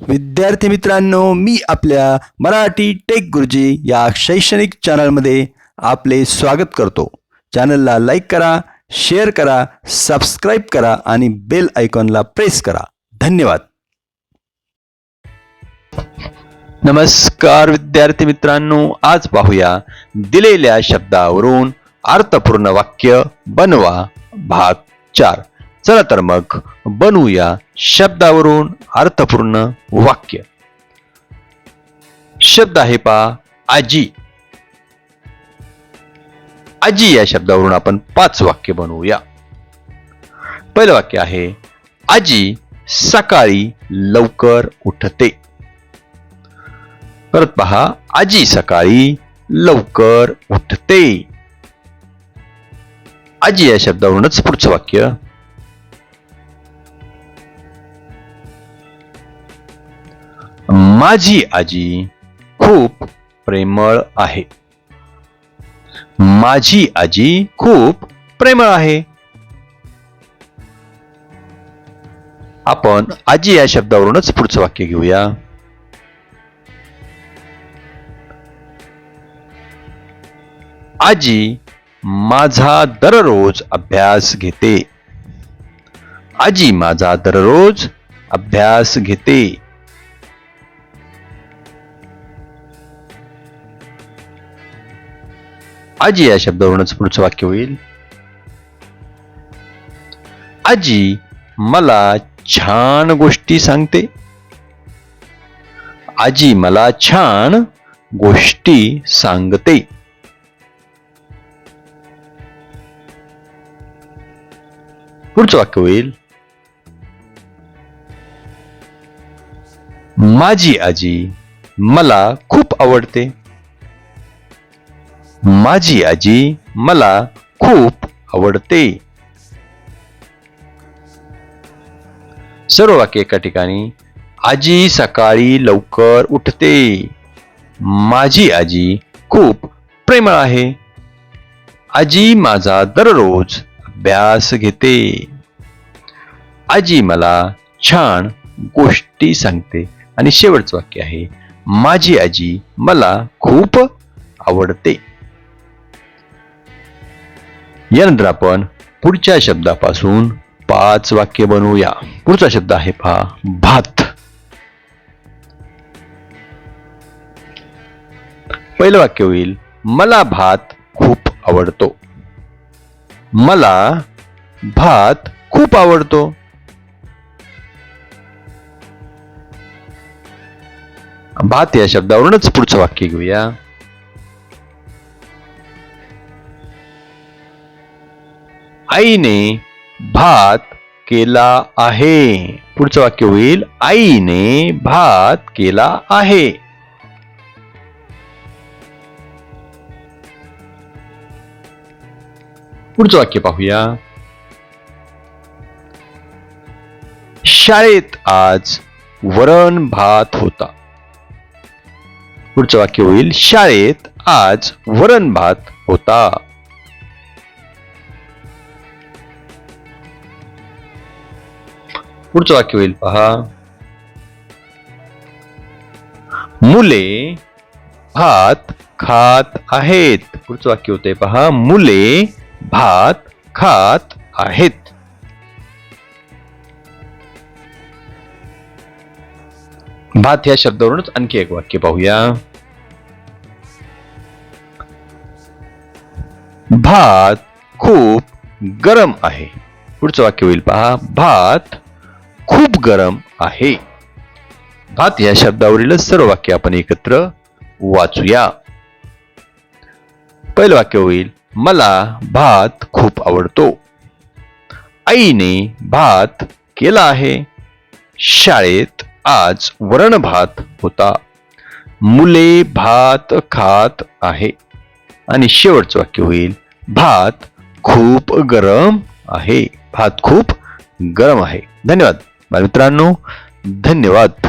विद्यार्थी मित्रांनो मी आपल्या मराठी टेक गुरुजी या शैक्षणिक चॅनलमध्ये आपले स्वागत करतो. चॅनलला लाईक करा शेअर करा सबस्क्राईब करा आणि बेल आयकॉनला प्रेस करा. धन्यवाद. नमस्कार विद्यार्थी मित्रांनो आज पाहूया दिलेल्या शब्दावरून अर्थपूर्ण वाक्य बनवा भाग चार. चला तर मग बनवूया शब्दावरून अर्थपूर्ण वाक्य. शब्द आहे पा आजी. आजी या शब्दावरून आपण पाच वाक्य बनवूया. पहिलं वाक्य आहे आजी सकाळी लवकर उठते. परत पहा आजी सकाळी लवकर उठते. आजी या शब्दावरूनच पुढचं वाक्य माझी आजी खूप प्रेमळ आहे. माझी आजी खूप प्रेमळ आहे. आपण आजी या शब्दावरूनच पुढचं वाक्य घेऊया. आजी माझा दररोज अभ्यास घेते. आजी माझा दररोज अभ्यास घेते. आजी या शब्दावरूनच पुढचं वाक्य होईल. आजी मला छान गोष्टी सांगते. आजी मला छान गोष्टी सांगते. पुढचं वाक्य होईल. माझी आजी मला खूप आवडते. माझी आजी मला खूप आवडते. सर्व वाक्य एका ठिकाणी आजी सकाळी लवकर उठते. माझी आजी खूप प्रेमळ आहे. आजी माझा दररोज अभ्यास घेते. आजी मला छान गोष्टी सांगते. आणि शेवटचं वाक्य आहे माझी आजी मला खूप आवडते. यानंतर आपण पुढच्या शब्दापासून पाच वाक्य बनवूया. पुढचा शब्द आहे पहा भात. पहिलं वाक्य होईल मला भात खूप आवडतो. मला भात खूप आवडतो. भात या शब्दावरूनच पुढचं वाक्य घेऊया. आईने भात केला आहे. पुढचं वाक्य होईल, आईने भात केला आहे. पुढचं वाक्य पाहूया. शाळेत आज वरण भात होता. पुढचं वाक्य होईल, शाळेत आज वरण भात होता. पुढचं वाक्य होईल पहा. मुले भात खात आहेत. पुढचं वाक्य होते पहा. मुले भात खात आहेत. भात या शब्दावरूनच आणखी एक वाक्य पाहूया. भात खूप गरम आहे. पुढचं वाक्य होईल पहा. भात खूप गरम आहे. भात या शब्दावरील सर्व वाक्य आपण एकत्र वाचूया. पहिलं वाक्य होईल मला भात खूप आवडतो. आईने भात केला आहे. शाळेत आज वरण भात होता. मुले भात खात आहे. आणि शेवटचं वाक्य होईल भात खूप गरम आहे. भात खूप गरम आहे. धन्यवाद. बालमित्रांनो धन्यवाद.